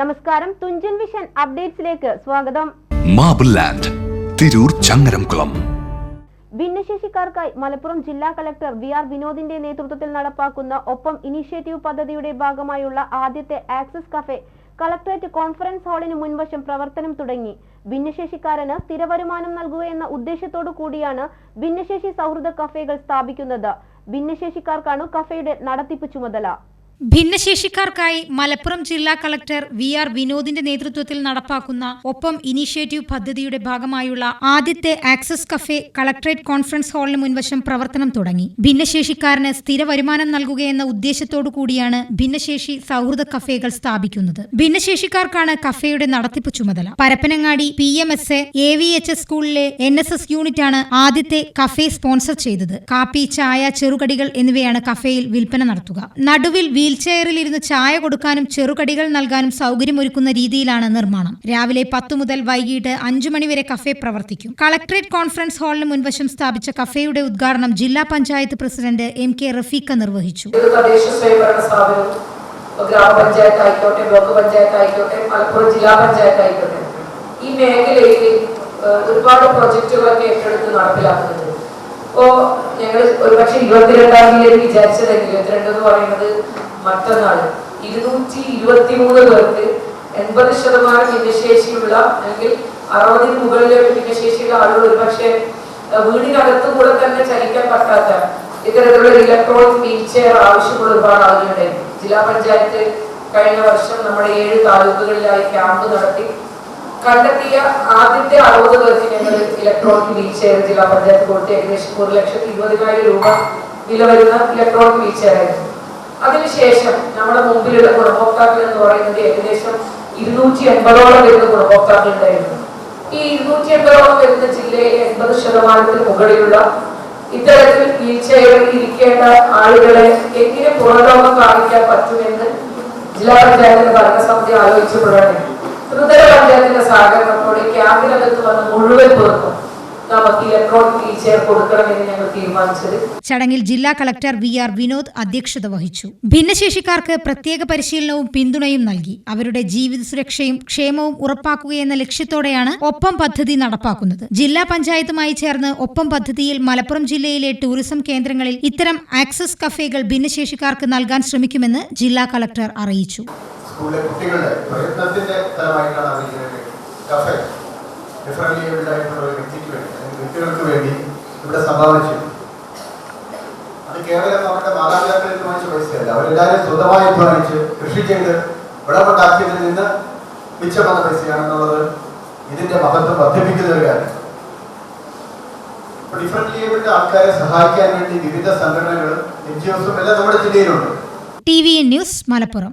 നമസ്കാരം. തുഞ്ചൻ വിഷൻ അപ്ഡേറ്റ്സിലേക്ക് സ്വാഗതം. Marble land Tirur Changaramkulam. ഭിന്നശേഷിക്കാർക്കായി Malappuram ജില്ലാ കളക്ടർ വി ആർ വിനോദിന്റെ നേതൃത്വത്തിൽ നടപ്പാക്കുന്ന ഒപ്പം ഇനിഷ്യേറ്റീവ് പദ്ധതിയുടെ ഭാഗമായുള്ള ആദ്യത്തെ ആക്സസ് കഫേ കളക്ടറേറ്റ് കോൺഫറൻസ് ഹാളിന് മുൻവശം പ്രവർത്തനം തുടങ്ങി. ഭിന്നശേഷിക്കാരന് സ്ഥിരവരുമാനം നൽകുക എന്ന ഉദ്ദേശത്തോടു കൂടിയാണ് ഭിന്നശേഷി സൗഹൃദ കഫേകൾ സ്ഥാപിക്കുന്നത്. ഭിന്നശേഷിക്കാർക്കാണ് കഫേയുടെ നടത്തിപ്പ് ചുമതല. ഭിന്നശേഷിക്കാർക്കായി മലപ്പുറം ജില്ലാ കളക്ടർ വി ആർ വിനോദിന്റെ നേതൃത്വത്തിൽ നടപ്പാക്കുന്ന ഒപ്പം ഇനീഷ്യേറ്റീവ് പദ്ധതിയുടെ ഭാഗമായുള്ള ആദ്യത്തെ ആക്സസ് കഫേ കളക്ടറേറ്റ് കോൺഫറൻസ് ഹാളിന് മുൻവശം പ്രവർത്തനം തുടങ്ങി. ഭിന്നശേഷിക്കാരന് സ്ഥിര വരുമാനം നൽകുകയെന്ന ഉദ്ദേശത്തോടു കൂടിയാണ് ഭിന്നശേഷി സൗഹൃദ കഫേകൾ സ്ഥാപിക്കുന്നത്. ഭിന്നശേഷിക്കാർക്കാണ് കഫേയുടെ നടത്തിപ്പ് ചുമതല. Parappanangadi P M S A V H S സ്കൂളിലെ എൻ എസ് എസ് യൂണിറ്റാണ് ആദ്യത്തെ കഫേ സ്പോൺസർ ചെയ്തത്. കാപ്പി ചായ ചെറുകടികൾ എന്നിവയാണ് കഫേയിൽ വിൽപ്പന നടത്തുക. നടുവിൽ വീൽചെയറിൽ ഇരുന്ന് ചായ കൊടുക്കാനും ചെറുകടികൾ നൽകാനും സൗകര്യമൊരുക്കുന്ന രീതിയിലാണ് നിർമ്മാണം. രാവിലെ പത്തു മുതൽ വൈകിട്ട് അഞ്ചു മണിവരെ കഫേ പ്രവർത്തിക്കും. കളക്ടറേറ്റ് കോൺഫറൻസ് ഹാളിന് മുൻവശം സ്ഥാപിച്ച കഫേയുടെ ഉദ്ഘാടനം ജില്ലാ panchayat president M K Rafeeqa നിർവഹിച്ചു. ഗ്രാമപഞ്ചായത്ത് ആയിക്കോട്ടെ ബ്ലോക്ക് പഞ്ചായത്ത് ആയിക്കോട്ടെ ജില്ലാ പഞ്ചായത്ത് ആയിക്കോട്ടെ ഈ മേഖലയിൽ ഒരുപാട് പ്രൊജക്റ്റുകളൊക്കെ ഏറ്റെടുത്ത് നടപ്പിലാക്കുന്നത് ഇപ്പോ ഞങ്ങൾ ഒരുപക്ഷെ ഇരുപത്തിരണ്ടാം തീയതി വിചാരിച്ചതെങ്കിൽ ഇരുപത്തിരണ്ട് എന്ന് പറയുന്നത് മറ്റന്നാൾ ഇരുന്നൂറ്റി ഇരുപത്തി മൂന്ന് പേർക്ക് എൺപത് ശതമാനം ഭിന്നശേഷിയുള്ള അല്ലെങ്കിൽ അറുപതിന് മുകളിലെ ഭിന്നശേഷിയുള്ള ആളുകൾ ഒരുപക്ഷെ പക്ഷേ വീടിനകത്ത് കൂടെ തന്നെ ചലിക്കാൻ പറ്റാത്ത ഇത്തരത്തിലുള്ള ഇലക്ട്രോണിക് വീൽ ചെയർ ആവശ്യമുള്ള ഒരുപാട് ആളുകളുണ്ട്. ജില്ലാ പഞ്ചായത്ത് കഴിഞ്ഞ വർഷം നമ്മുടെ ഏഴ് താലൂക്കുകളിലായി ക്യാമ്പ് നടത്തി. കണ്ടെത്തിയ ആദ്യത്തെ അറുപത് പേർക്ക് ഞങ്ങൾ ഇലക്ട്രോണിക് വീൽ ചെയർ ജില്ലാ പഞ്ചായത്ത് കൊടുത്ത് ഏകദേശം ഒരു ലക്ഷത്തി ഇരുപതിനായിരം രൂപ വില വരുന്ന ഇലക്ട്രോണിക് വീൽ ചെയർ ആയിരുന്നു അതിനുശേഷം നമ്മുടെ മുമ്പിലുള്ള ഗുണഭോക്താക്കൾ എന്ന് പറയുന്നത് ഏകദേശം ഇരുന്നൂറ്റി എൺപതോളം വരുന്ന ഗുണഭോക്താക്കൾ ഉണ്ടായിരുന്നു. ഈ ഇരുന്നൂറ്റി എൺപതോളം വരുന്ന ജില്ലയിലെ എൺപത് ശതമാനത്തിന് മുകളിലുള്ള ഇത്തരത്തിൽ വീൽ ചെയറിൽ ഇരിക്കേണ്ട ആളുകളെ എങ്ങനെ പുറലോകം കാണിക്കാൻ പറ്റുമെന്ന് ജില്ലാ പഞ്ചായത്തിന്റെ ഭരണസമിതി ആലോചിച്ചപ്പോഴാണ് ത്രിതല പഞ്ചായത്തിന്റെ സഹകരണത്തോടെ ക്യാമ്പിനകത്ത് വന്ന മുഴുവൻ പേർക്കും നമുക്ക് ഇലക്ട്രോണിക് വീൽ ചെയർ കൊടുക്കണമെന്ന് ഞങ്ങൾ തീരുമാനിച്ചത്. ചടങ്ങിൽ ജില്ലാ കളക്ടർ വി ആർ വിനോദ് അധ്യക്ഷത വഹിച്ചു. ഭിന്നശേഷിക്കാർക്ക് പ്രത്യേക പരിശീലനവും പിന്തുണയും നൽകി. അവരുടെ ജീവിത സുരക്ഷയും ക്ഷേമവും ഉറപ്പാക്കുകയെന്ന ലക്ഷ്യത്തോടെയാണ് ഒപ്പം പദ്ധതി നടപ്പാക്കുന്നത്. ജില്ലാ പഞ്ചായത്തുമായി ചേർന്ന് ഒപ്പം പദ്ധതിയിൽ മലപ്പുറം ജില്ലയിലെ ടൂറിസം കേന്ദ്രങ്ങളിൽ ഇത്തരം ആക്സസ് കഫേകൾ ഭിന്നശേഷിക്കാർക്ക് നൽകാൻ ശ്രമിക്കുമെന്ന് ജില്ലാ കളക്ടർ അറിയിച്ചു. സ്കൂളിലെ കുട്ടികളുടെ പ്രയത്നത്തിന്റെ ഫലമായിട്ടാണ് അവർ കഫേ ഒരു വ്യക്തിക്ക് വേണ്ടി അല്ലെങ്കിൽ വ്യക്തികൾക്ക് വേണ്ടി ഇവിടെ സംഭാവന ചെയ്തു അത് കേവലം അവരുടെ മാതാപിതാക്കളിൽ വാങ്ങിച്ച പൈസയല്ല അവരെല്ലാവരും സ്വന്തമായി അധ്വാനിച്ച് കൃഷി ചെയ്ത് വിളവുണ്ടാക്കിയതിൽ നിന്ന് മിച്ചം പൈസയാണെന്നുള്ളത് ഇതിന്റെ മഹത്വം വർദ്ധിപ്പിക്കുന്ന ഒരു കാര്യം. ആൾക്കാരെ സഹായിക്കാൻ വേണ്ടി വിവിധ സംഘടനകൾ എൻ ജി ഒസും എല്ലാം നമ്മുടെ ജില്ലയിലുണ്ട്. T V news Malappuram.